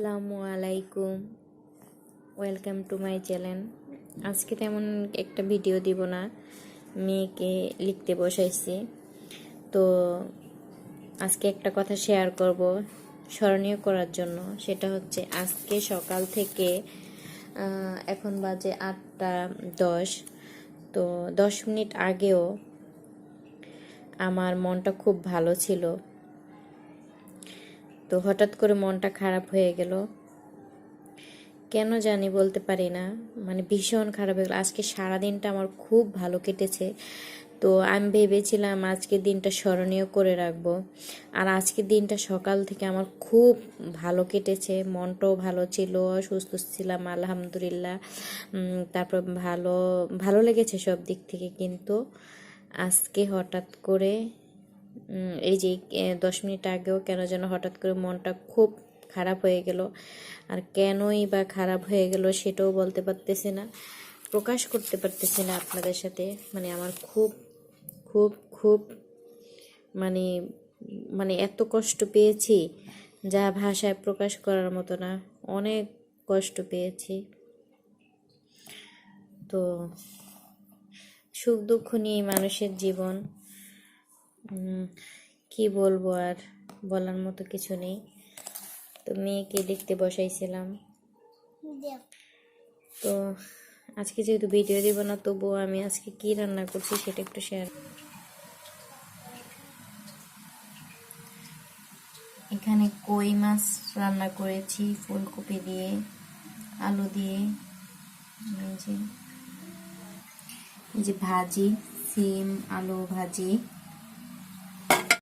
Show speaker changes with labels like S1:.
S1: আসসালামু আলাইকুম। Welcome to my channel আজকে তেমন একটা ভিডিও দিব না। মেয়েকে লিখতে বসাইছি। তো আজকে একটা কথা শেয়ার করব স্মরণীয় করার জন্য। সেটা হচ্ছে আজকে সকাল থেকে এখন বাজে আটটা দশ। তো দশ মিনিট আগেও আমার মনটা খুব ভালো ছিল। তো হঠাৎ করে মনটা খারাপ হয়ে গেল। কেন জানি বলতে পারি না। মানে ভীষণ খারাপ হয়ে গেল। আজকে সারাদিনটা আমার খুব ভালো কেটেছে। তো আমি ভেবেছিলাম আজকের দিনটা স্মরণীয় করে রাখব। আর আজকের দিনটা সকাল থেকে আমার খুব ভালো কেটেছে। মনটাও ভালো ছিল, সুস্থ ছিলাম, আলহামদুলিল্লাহ। তারপর ভালো ভালো লেগেছে সব দিক থেকে। কিন্তু আজকে হঠাৎ করে এই যে দশ মিনিট আগেও কেন যেন হঠাৎ করে মনটা খুব খারাপ হয়ে গেল। আর কেনই বা খারাপ হয়ে গেল সেটাও বলতে পারতেছি না, প্রকাশ করতে পারতেছি না আপনাদের সাথে। মানে আমার খুব খুব খুব মানে মানে এত কষ্ট পেয়েছি, যা ভাষায় প্রকাশ করার মতো না, অনেক কষ্ট পেয়েছি। তো সুখ দুঃখ নিয়ে মানুষের জীবন। কি বলব আর? বলার মতো কিছু নেই। তো মেয়েকে দেখতে বসাইছিলাম। তো আজকে যেহেতু ভিডিও দিব না, তবুও আমি আজকে কি রান্না করছি সেটা একটু শেয়ার এখানে কই মাছ রান্না করেছি, ফুলকপি দিয়ে, আলু দিয়ে যে ভাজি, সিম, আলু ভাজি।